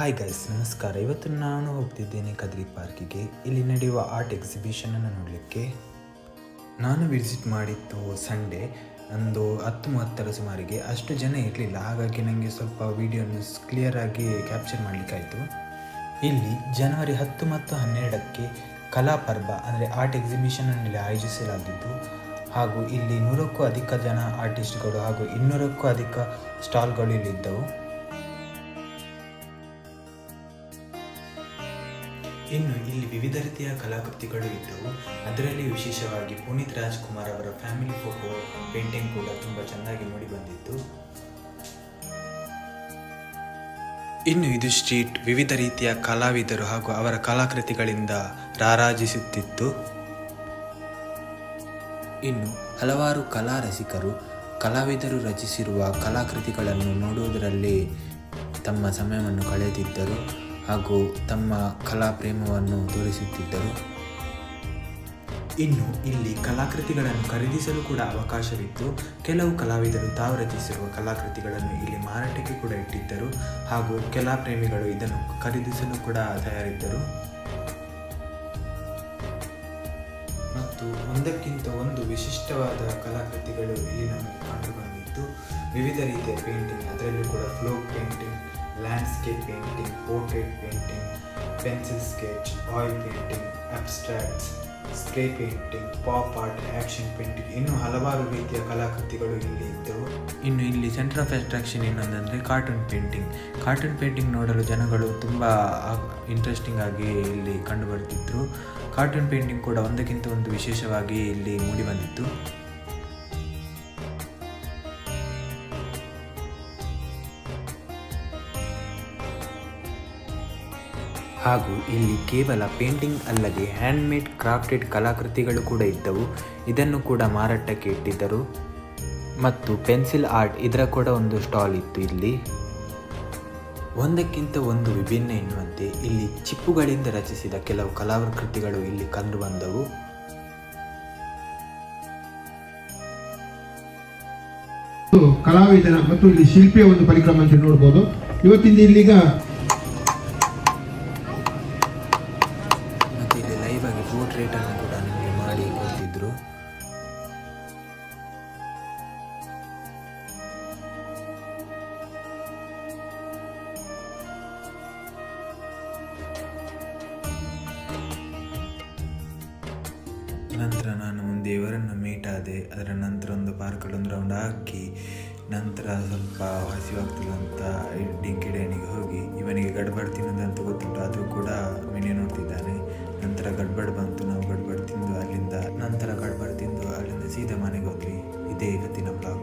Hi guys ನಮಸ್ಕಾರ. ಇವತ್ತು ನಾನು ಹೋಗ್ತಿದ್ದೇನೆ ಕದ್ರಿ ಪಾರ್ಕಿಗೆ. ಇಲ್ಲಿ ನಡೆಯುವ ಆರ್ಟ್ ಎಕ್ಸಿಬಿಷನನ್ನು ನೋಡಲಿಕ್ಕೆ. ನಾನು ವಿಸಿಟ್ ಮಾಡಿದ್ದು ಸಂಡೇ ಒಂದು ಹತ್ತು ಮೂವತ್ತರ ಸುಮಾರಿಗೆ. ಅಷ್ಟು ಜನ ಇರಲಿಲ್ಲ, ಹಾಗಾಗಿ ನನಗೆ ಸ್ವಲ್ಪ ವೀಡಿಯೋನ ಕ್ಲಿಯರಾಗಿ ಕ್ಯಾಪ್ಚರ್ ಮಾಡಲಿಕ್ಕಾಯಿತು. ಇಲ್ಲಿ ಜನವರಿ ಹತ್ತು ಮತ್ತು ಹನ್ನೆರಡಕ್ಕೆ ಕಲಾಪರ್ವ ಅಂದರೆ ಆರ್ಟ್ ಎಕ್ಸಿಬಿಷನನ್ನು ಇಲ್ಲಿ ಆಯೋಜಿಸಲಾಗಿದ್ದು, ಹಾಗೂ ಇಲ್ಲಿ ನೂರಕ್ಕೂ ಅಧಿಕ ಜನ ಆರ್ಟಿಸ್ಟ್ಗಳು ಹಾಗೂ ಇನ್ನೂರಕ್ಕೂ ಅಧಿಕ ಸ್ಟಾಲ್ಗಳು ಇಲ್ಲಿದ್ದವು ಇನ್ನು ಇಲ್ಲಿ ವಿವಿಧ ರೀತಿಯ ಕಲಾಕೃತಿಗಳು ಇದ್ದವು ಅದರಲ್ಲಿ ವಿಶೇಷವಾಗಿ ಪುನೀತ್ ರಾಜ್ಕುಮಾರ್ ಅವರ ಫ್ಯಾಮಿಲಿ ಫೋಟೋ ಪೇಂಟಿಂಗ್ ಕೂಡ ತುಂಬ ಚೆನ್ನಾಗಿ ಮೂಡಿ ಬಂದಿತ್ತು. ಇನ್ನು ಇದು ಸ್ಟ್ರೀಟ್ ವಿವಿಧ ರೀತಿಯ ಕಲಾವಿದರು ಹಾಗೂ ಅವರ ಕಲಾಕೃತಿಗಳಿಂದ ರಾರಾಜಿಸುತ್ತಿತ್ತು. ಇನ್ನು ಹಲವಾರು ಕಲಾ ರಸಿಕರು, ಕಲಾವಿದರು ರಚಿಸಿರುವ ಕಲಾಕೃತಿಗಳನ್ನು ನೋಡುವುದರಲ್ಲಿ ತಮ್ಮ ಸಮಯವನ್ನು ಕಳೆದಿದ್ದರು. ಹಾಗೂ ತಮ್ಮ ಕಲಾ ಪ್ರೇಮವನ್ನು ತೋರಿಸುತ್ತಿದ್ದರು. ಇನ್ನು ಇಲ್ಲಿ ಕಲಾಕೃತಿಗಳನ್ನು ಖರೀದಿಸಲು ಕೂಡ ಅವಕಾಶವಿತ್ತು. ಕೆಲವು ಕಲಾವಿದರು ತಾವು ರಚಿಸಿರುವ ಕಲಾಕೃತಿಗಳನ್ನು ಇಲ್ಲಿ ಮಾರಾಟಕ್ಕೆ ಕೂಡ ಇಟ್ಟಿದ್ದರು ಹಾಗೂ ಕಲಾ ಪ್ರೇಮಿಗಳು ಇದನ್ನು ಖರೀದಿಸಲು ಕೂಡ ತಯಾರಿದ್ದರು. ಮತ್ತು ಒಂದಕ್ಕಿಂತ ಒಂದು ವಿಶಿಷ್ಟವಾದ ಕಲಾಕೃತಿಗಳು ಇಲ್ಲಿ ನಮಗೆ ಕಂಡುಬಂದಿತ್ತು ವಿವಿಧ ರೀತಿಯ ಪೇಂಟಿಂಗ್, ಅದರಲ್ಲೂ ಕೂಡ flow painting landscape painting portrait painting pencil sketch oil painting abstracts spray painting pop art action painting ಇನ್ನೂ ಹಲವಾರು ರೀತಿಯ ಕಲಾಕೃತಿಗಳು ಇಲ್ಲಿ ಇದ್ದವು. ಇನ್ನು ಇಲ್ಲಿ ಸೆಂಟರ್ ಆಫ್ ಅಟ್ರಾಕ್ಷನ್ ಇನ್ನೊಂದಂದರೆ ಕಾರ್ಟೂನ್ ಪೇಂಟಿಂಗ್ ಕಾರ್ಟೂನ್ ಪೇಂಟಿಂಗ್ ನೋಡಲು ಜನಗಳು ತುಂಬ ಇಂಟ್ರೆಸ್ಟಿಂಗ್ ಆಗಿ ಇಲ್ಲಿ ಕಂಡುಬರ್ತಿದ್ರು ಕಾರ್ಟೂನ್ ಪೇಂಟಿಂಗ್ ಕೂಡ ಒಂದಕ್ಕಿಂತ ಒಂದು ವಿಶೇಷವಾಗಿ ಇಲ್ಲಿ ಮೂಡಿಬಂದಿತ್ತು ಹಾಗೂ ಇಲ್ಲಿ ಕೇವಲ ಪೇಂಟಿಂಗ್ ಅಲ್ಲದೆ ಹ್ಯಾಂಡ್ಮೇಡ್ ಕ್ರಾಫ್ಟೆಡ್ ಕಲಾಕೃತಿಗಳು ಕೂಡ ಇದ್ದವು. ಇದನ್ನು ಕೂಡ ಮಾರಾಟಕ್ಕೆ ಇಟ್ಟಿದ್ದರು. ಮತ್ತು ಪೆನ್ಸಿಲ್ ಆರ್ಟ್ ಇದರ ಕೂಡ ಒಂದು ಸ್ಟಾಲ್ ಇತ್ತು ಇಲ್ಲಿ. ಒಂದಕ್ಕಿಂತ ಒಂದು ವಿಭಿನ್ನ ಎನ್ನುವಂತೆ ಇಲ್ಲಿ ಚಿಪ್ಪುಗಳಿಂದ ರಚಿಸಿದ ಕೆಲವು ಕಲಾಕೃತಿಗಳು ಇಲ್ಲಿ ಕಂಡುಬಂದವು ಕಲಾವಿದನ ಮತ್ತು ಇಲ್ಲಿ ಶಿಲ್ಪಿಯ ಒಂದು ಪರಿಕ್ರಮ ಅಂತ ನೋಡ್ಬೋದು. ಇವತ್ತಿಂದ ಇಲ್ಲಿಗ ನಂತರ ನಾನು ಒಂದು ದೇವರನ್ನು ಮೀಟ್ ಆದೆ. ಅದರ ನಂತರ ಒಂದು ಪಾರ್ಕಲ್ಲಿ ಒಂದು ರೌಂಡ್ ಹಾಕಿ, ನಂತರ ಸ್ವಲ್ಪ ಹಸಿವಾಗ್ತಿಲ್ಲ ಅಂತ ಡಿಂಕಿ ಡ್ಯಾನಿಗೆ ಹೋಗಿ, ಇವನಿಗೆ ಗಡ್ಬಡ್ ತಿನ್ನೋದಂತ ಗೊತ್ತುಂಟು, ಆದರೂ ಕೂಡ ಮೆನ್ಯೂ ನೋಡ್ತಿದ್ದಾನೆ. ನಂತರ ಗಡ್ಬಡ್ ಬಂತು, ನಾವು ಗಡ್ಬಡ್ ತಿಂದು ಅಲ್ಲಿಂದ, ನಂತರ ಗಡ್ಬಡ್ ತಿಂದು ಅಲ್ಲಿಂದ ಸೀದಾ ಮನೆಗೆ ಹೋದ್ವಿ. ಇದೇ ಇವತ್ತಿನ ಬ್ಲಾಗ್